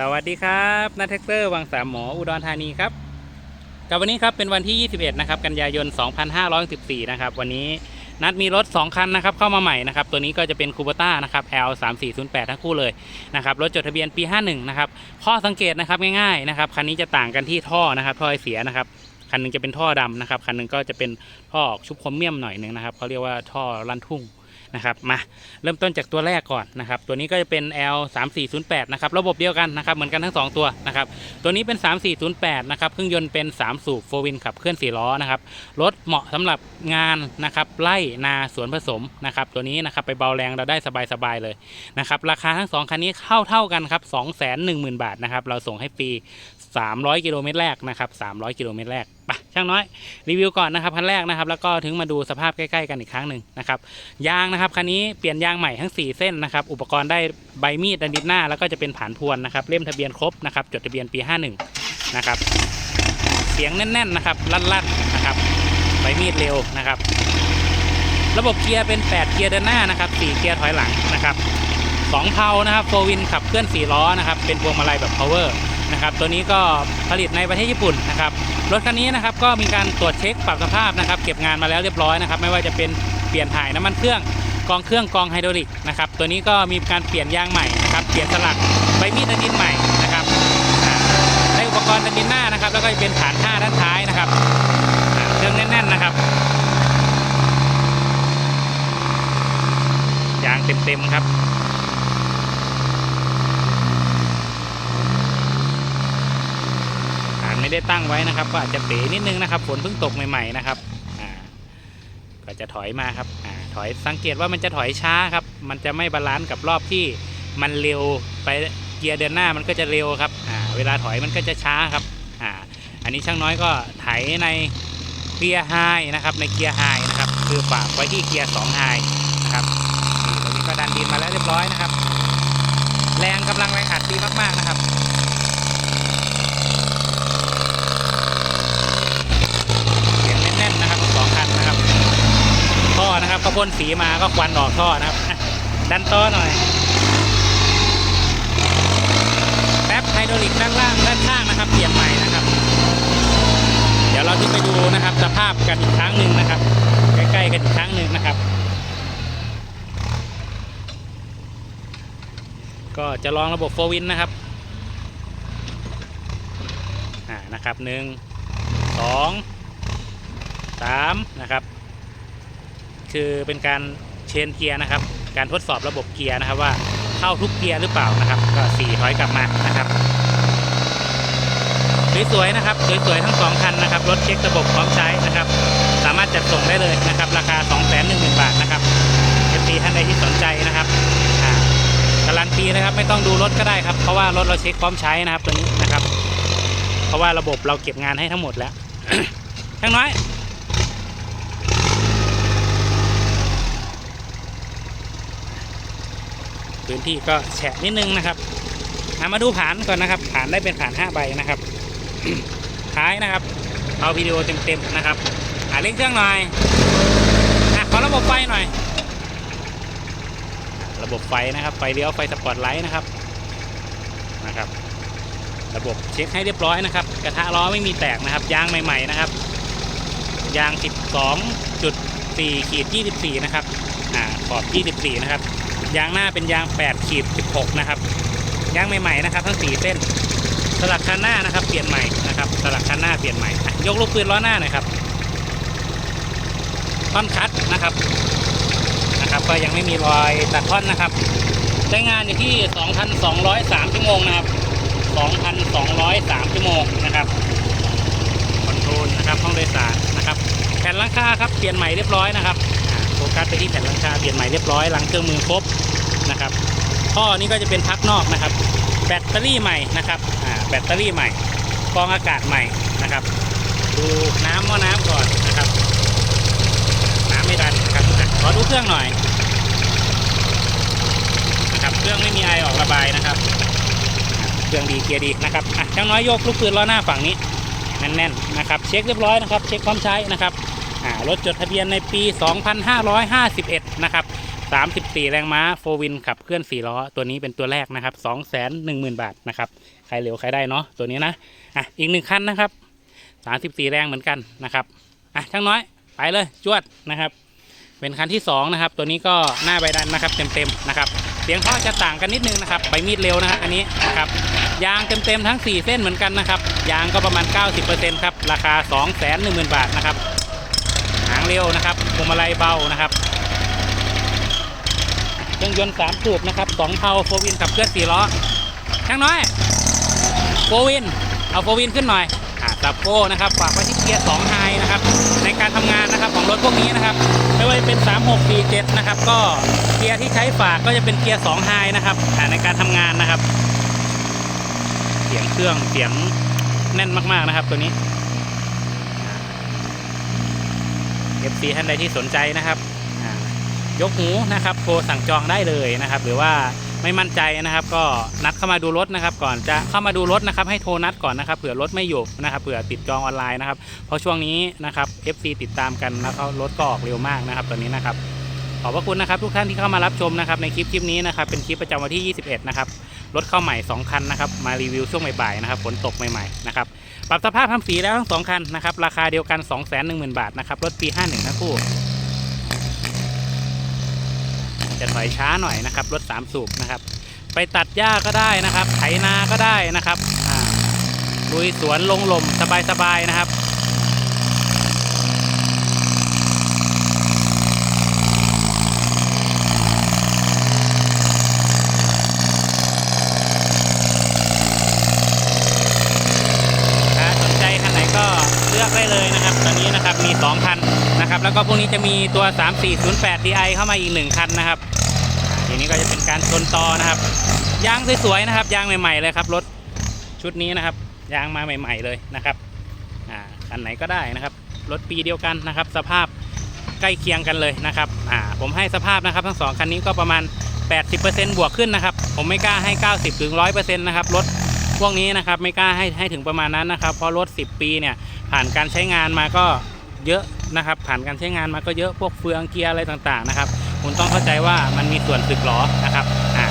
สวัสดีครับนัทแท็กเตอร์วังสามหมออุดรธานีครับกับวันนี้ครับเป็นวันที่ 21 นะครับ กันยายน 2514 นะครับ วันนี้นัดมีรถ 2 คันนะครับ เข้ามาใหม่นะครับ ตัวนี้ก็จะเป็นคูเปต้านะครับ L 3 4 0 8ทั้งคู่เลยนะครับ รถจดทะเบียนปี 51 นะครับ ข้อสังเกตนะครับง่ายๆนะครับ คันนี้จะต่างกันที่ท่อนะครับท่อไอเสียนะครับ คันหนึงจะเป็นท่อดำนะครับ คันหนึงก็จะเป็นท่อชุบคมเมียมหน่อยหนึ่งนะครับเขาเรียกว่าท่อลั่นทุ่ง นะครับมาเริ่มต้นจากตัวแรกก่อนนะครับตัวนี้ก็จะเป็น L 3 4 0 8นะครับระบบเดียวกันนะครับเหมือนกันทั้ง 2 ตัวนะครับตัวนี้เป็น 3 4 0 8นะครับเครื่องยนต์เป็น 3 สูบโฟวินขับเคลื่อน4ล้อนะครับรถเหมาะสำหรับงานนะครับไล่นาสวนผสมนะครับตัวนี้นะครับไปเบาแรงเราได้สบายๆเลยนะครับราคาทั้ง 2 คันนี้เข้าเท่ากันครับ2 1 0 0 0 0 บาทนะครับเราส่งให้ฟรี 300 กิโลเมตรแรกนะครับ300 กิโลเมตรแรกไปช่างน้อยรีวิวก่อนนะครับคันแรกนะครับ แล้วก็ถึงมาดูสภาพใกล้ๆกันอีกครั้งหนึ่งนะครับยางนะครับคันนี้เปลี่ยนยางใหม่ทั้ง 4 เส้นนะครับอุปกรณ์ได้ใบมีดดันดินหน้า แล้วก็จะเป็นผานพวนนะครับเล่มทะเบียนครบนะครับจดทะเบียนปี 51 นะครับ เสียงแน่นๆนะครับลั่นๆนะครับใบมีดเร็วนะครับ ระบบเกียร์เป็น 8 เกียร์เดินหน้านะครับ4เกียร์ถอยหลังนะครับสองเพลานะครับโฟวินขับเคลื่อน4ล้อนะครับเป็นพวงมาลัยแบบ power นะครับตัวนี้ก็ผลิตในประเทศญี่ปุ่นนะครับรถคันนี้นะครับก็มีการตรวจเช็คปรับสภาพนะครับเก็บงานมาแล้วเรียบร้อยนะครับไม่ว่าจะเป็นเปลี่ยนถ่ายน้ำมันเครื่องกองเครื่องกองไฮดรอลิกนะครับตัวนี้ก็มีการเปลี่ยนยางใหม่นะครับเปลี่ยนสลักใบมีดดันดินใหม่นะครับได้อุปกรณ์ดันดินหน้านะครับแล้วก็จะเป็นฐานข้าด้านท้ายนะครับเครื่องแน่นๆนะครับยางเต็มๆครับ ฐาน ได้ตั้งไว้นะครับ ก็อาจจะเป๋นิดนึงนะครับ ฝนเพิ่งตกใหม่ๆนะครับอ่าก็จะถอยมาครับอ่าถอยสังเกตว่ามันจะถอยช้าครับ มันจะไม่บาลานซ์กับรอบที่มันเร็วไปเกียร์เดินหน้ามันก็จะเร็วครับอ่าเวลาถอยมันก็จะช้าครับอ่าอันนี้ช่างน้อยก็ไถในเกียร์ไฮนะครับในเกียร์ไฮนะครับ คือฝากไว้ที่เกียร์2ไฮนะครับนี่ตัวนี้ก็ดันดินมาแล้วเรียบร้อยนะครับ แรงกำลังแรงอัดดีมากๆนะครับ เสียงแน่นๆนะครับทั้งสองคันนะครับ ท่อนะครับก็ พ่นสีมาก็ควันออกท่อนะครับ ดันต่อหน่อย แป๊บไฮดรอลิกด้านล่างด้านข้างนะครับเปลี่ยนใหม่นะครับ เดี๋ยวเราจะไปดูนะครับ สภาพกันอีกครั้งหนึ่งนะครับ ใกล้ๆกันอีกครั้งหนึ่งนะครับ ก็จะลองระบบโฟวินนะครับอ่านะครับหนึ่งสองสามนะครับ คือเป็นการเชนเกียร์นะครับ การทดสอบระบบเกียร์นะครับว่าเข้าทุกเกียร์หรือเปล่านะครับ ก็สี่ถอยกลับมานะครับสวยๆนะครับสวยๆทั้งสองคันนะครับรถเช็คระบบพร้อมใช้นะครับ สามารถจัดส่งได้เลยนะครับ ราคา 2 1 0 0 0 0 บาทนะครับเอฟซีท่านใดที่สนใจนะครับการันตีนะครับไม่ต้องดูรถก็ได้ครับเพราะว่ารถเราเช็คพร้อมใช้นะครับตัวนี้นะครับ เพราะว่าระบบเราเก็บงานให้ทั้งหมดแล้วช่างน้อย พื้นที่ก็แฉะนิดนึงนะครับอะมาดูผานก่อนนะครับผานได้เป็นผาน5ใบนะครับ ท้ายนะครับ เอาวิดีโอเต็มๆนะครับอ่าเร่งเครื่องหน่อยอะขอระบบไฟหน่อย ระบบไฟนะครับไฟเลี้ยวไฟสปอตไลท์นะครับนะครับ ระบบเช็คให้เรียบร้อยนะครับ กระทะล้อไม่มีแตกนะครับยางใหม่ ๆนะครับยาง 12.4ขีด24 นะครับ อ่า ขอบ 24 นะครับ ยางหน้าเป็นยาง8ขีด16 นะครับ ยางใหม่ๆนะครับ ทั้ง 4 เส้น สลักคันหน้านะครับ เปลี่ยนใหม่นะครับ สลักคันหน้าเปลี่ยนใหม่ ยกลูกปืนล้อหน้าหน่อยครับท่อนคัดนะครับ นะครับ ก็ยังไม่มีรอยตัดท่อนนะครับ ใช้งานอยู่ที่ 2,203 ชั่วโมงนะครับ 2,203 ชั่วโมงนะครับคอนโทรลนะครับห้องโดยสารนะครับ แผ่นหลังคาครับ เปลี่ยนใหม่เรียบร้อยนะครับโฟกัสไปที่แผ่นหลังคาเปลี่ยนใหม่เรียบร้อยหลังเครื่องมือครบ นะครับท่อนี้ก็จะเป็นพักนอกนะครับ แบตเตอรี่ใหม่นะครับแบตเตอรี่ใหม่กองอากาศใหม่นะครับ ดูน้ำหม้อน้ำก่อนนะครับ น้ำไม่ดันนะครับขอดูเครื่องหน่อยนะครับเครื่องไม่มีไอออกระบายนะครับเครื่องดีเกียร์ดีนะครับอะช่างน้อยยกลูกปืนล้อหน้าฝั่งนี้แน่นๆนะครับ เช็คเรียบร้อยนะครับ เช็คพร้อมใช้นะครับรถจดทะเบียนในปี 2551 นะครับ 34 แรงม้าโฟวินขับเคลื่อน 4 ล้อ ตัวนี้เป็นตัวแรกนะครับ210,000 บาทนะครับ ใครเร็วใครได้เนาะ ตัวนี้นะ อะ อีกหนึ่งคันนะครับ 34 แรงเหมือนกันนะครับ อะช่างน้อย ไปเลย จวดนะครับ เป็นคันที่ 2 นะครับ ตัวนี้ก็หน้าใบดันนะครับ เต็มๆนะครับ เสียงเคาจะต่างกันนิดนึงนะครับใบมีดเร็วนะครับ อันนี้นะครับ ยางเต็มๆทั้ง 4 เส้นเหมือนกันนะครับ ยางก็ประมาณ 90%ครับ ราคา 210,000 บาทนะครับ หางเร็วนะครับพวงมาลัยเบานะครับ รื่องยนต์3สูบนะครับ2เพาโฟวินขับเคลื่อน4ล้อช่างน้อยโฟวิน เอาโฟวินขึ้นหน่อยอ่าซับโฟนะครับฝากไว้ที่เกียร์2ไฮนะครับ ในการทำงานนะครับของรถพวกนี้นะครับ ไม่ว่าจะเป็น 3 6 4 7 นะครับ ก็เกียร์ที่ใช้ฝากก็จะเป็นเกียร์2ไฮนะครับในการทำงานนะครับ เสียงเครื่องเสียงแน่นมากๆนะครับตัวนี้ FC ท่านใดที่สนใจนะครับ ยกหูนะครับโทรสั่งจองได้เลยนะครับ หรือว่าไม่มั่นใจนะครับ ก็นัดเข้ามาดูรถนะครับ ก่อนจะเข้ามาดูรถนะครับ ให้โทรนัดก่อนนะครับเผื่อรถไม่อยู่นะครับเผื่อติดจองออนไลน์นะครับ เพราะช่วงนี้นะครับ FC ติดตามกันแล้วก็รถก็ออกเร็วมากนะครับตอนนี้นะครับขอบพระคุณนะครับทุกท่านที่เข้ามารับชมนะครับในคลิปคลิปนี้นะครับเป็นคลิปประจำวันที่ 21 นะครับรถเข้าใหม่ 2 คันนะครับมารีวิวช่วงบ่ายๆนะครับฝนตกใหม่ๆนะครับปรับสภาพทำสีแล้วทั้งสองคันนะครับราคาเดียวกัน 2 1 0 0 0 0 บาทนะครับรถปี 51ทั้งคู่ จะถอยช้าหน่อยนะครับรถ3สูบนะครับ ไปตัดหญ้าก็ได้นะครับ ไถนาก็ได้นะครับลุยสวนลงลมสบายๆนะครับสนใจคันไหนก็เลือกได้เลยนะครับ ตอนนี้นะครับมี2คั นะครับ แล้วก็พรุ่งนี้จะมีตัว 3408 Di เข้ามาอีก1คันนะครับทีนี้ก็จะเป็นการชนต่อนะครับ ยางสวยๆนะครับ ยางใหม่ๆเลยครับรถชุดนี้นะครับ ยางมาใหม่ ๆเลยนะครับอ่าคันไหนก็ได้นะครับ รถปีเดียวกันนะครับ สภาพใกล้เคียงกันเลยนะครับอ่าผมให้สภาพนะครับ ทั้งสองคันนี้ก็ประมาณ 80%บวกขึ้นนะครับ ผมไม่กล้าให้ 90ถึง100%นะครับรถพวกนี้นะครับไม่กล้าให้ให้ถึงประมาณนั้นนะครับ เพราะรถ 10 ปีเนี่ยผ่านการใช้งานมาก็เยอะ นะครับ ผ่านการใช้งานมาก็เยอะพวกเฟืองเกียร์อะไรต่างๆนะครับ คุณต้องเข้าใจว่ามันมีส่วนสึกหรอนะครับอ่า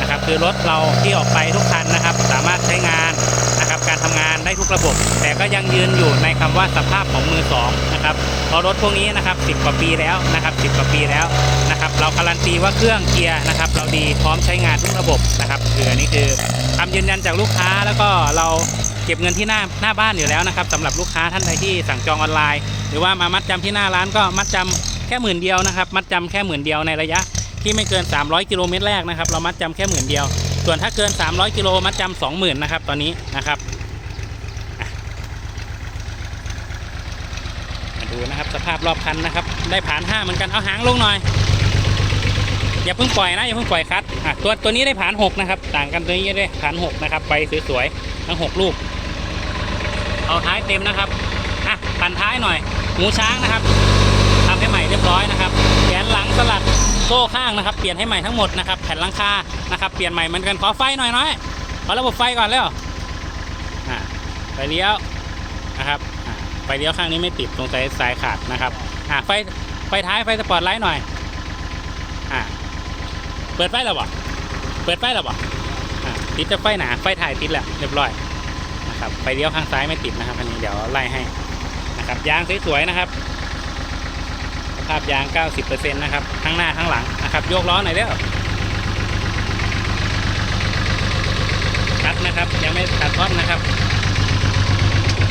นะครับ คือรถเราที่ออกไปทุกคันนะครับ สามารถใช้งานนะครับ การทำงานได้ทุกระบบ แต่ก็ยังยืนอยู่ในคำว่าสภาพของมือสองนะครับเพราะรถพวกนี้นะครับ10 กว่าปีแล้วนะครับ 10 กว่าปีแล้วนะครับ เราการันตีว่าเครื่องเกียร์นะครับ เราดีพร้อมใช้งานทุกระบบนะครับคืออันนี้คือคำยืนยันจากลูกค้าแล้วก็เรา เก็บเงินที่หน้าหน้าบ้านอยู่แล้วนะครับสำหรับลูกค้าท่านใดที่สั่งจองออนไลน์ หรือว่ามามัดจำที่หน้าร้านก็มัดจำแค่หมื่นเดียวนะครับ มัดจำแค่หมื่นเดียวในระยะที่ไม่เกิน 300 กิโลเมตรแรกนะครับ เรามัดจำแค่หมื่นเดียว ส่วนถ้าเกิน 300 กิโลมัดจำ20,000นะครับตอนนี้นะครับมาดูนะครับสภาพรอบคันนะครับ ได้ผ่านห้าเหมือนกันเอาหางลงหน่อยอย่าเพิ่งปล่อยนะอย่าเพิ่งปล่อยคัดตัวตัวนี้ได้ผ่านหกนะครับ ต่างกันตัวนี้ได้ผ่านหกนะครับ ไปสวยๆทั้งหกลูก เอาท้ายเต็มนะครับอะพันท้ายหน่อยหูช้างนะครับทำให้ใหม่เรียบร้อยนะครับแขนหลังสลัดโซ่ข้างนะครับ เปลี่ยนให้ใหม่ทั้งหมดนะครับแผ่นหลังคานะครับเปลี่ยนใหม่เหมือนกันขอไฟหน่อยน้อยขอระบบไฟก่อนแล้วอะไฟเลี้ยวนะครับอะไฟเลี้ยวข้างนี้ไม่ติดตรงสายสายขาดนะครับอะไฟไฟท้ายไฟสปอร์ตไลท์หน่อยอะเปิดไฟแล้วบ่เปิดไฟแล้วบ่อ่าติดจะไฟหนาไฟถ่ายติดแล้วเรียบร้อย นะครับไฟเลี้ยวข้างซ้ายไม่ติดนะครับอันนี้เดี๋ยวไล่ให้นะครับยางสวยๆนะครับสภาพยาง 90%นะครับทั้งหน้าทั้งหลังนะครับโยกล้อหน่อยเด้อคัดนะครับยังไม่ตัดท่อนนะครับ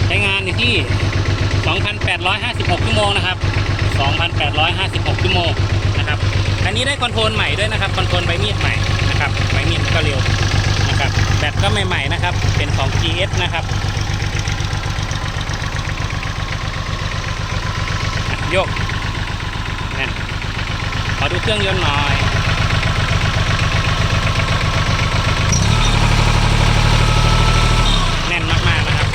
ใช้งานอยู่ที่ 2,856ชั่วโมงนะครับ2,856ชั่วโมงนะครับอันนี้ได้คอนโทรลใหม่ด้วยนะครับคอนโทรลใบมีดใหม่นะครับใบมีดก็เร็ว ของ GS นะครับโยกนะขอดูเครื่องยนต์หน่อยแน่นมากๆนะครับ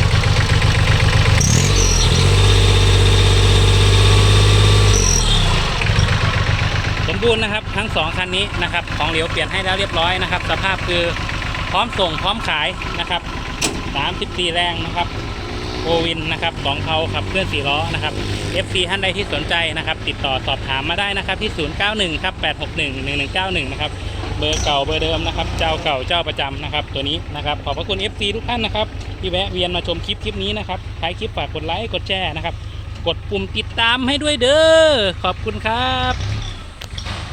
สมบูรณ์นะครับทั้งสองคันนี้นะครับของเหลวเปลี่ยนให้แล้วเรียบร้อยนะครับ สภาพคือพร้อมส่งพร้อมขายนะครับ 34 แรงนะครับโอวินนะครับสองเพาขับเคลื่อนสี่ล้อนะครับ FC ท่านใดที่สนใจนะครับ ติดต่อสอบถามมาได้นะครับที่ 091ครับ861 1191 นะครับ เบอร์เก่าเบอร์เดิมนะครับ เจ้าเก่าเจ้าประจำนะครับ ตัวนี้นะครับ ขอบพระคุณ FC ทุกท่านนะครับ ที่แวะเวียนมาชมคลิปคลิปนี้นะครับท้ายคลิปฝากกดไลค์กดแชร์นะครับ กดปุ่มติดตามให้ด้วยเด้อ ขอบคุณครับ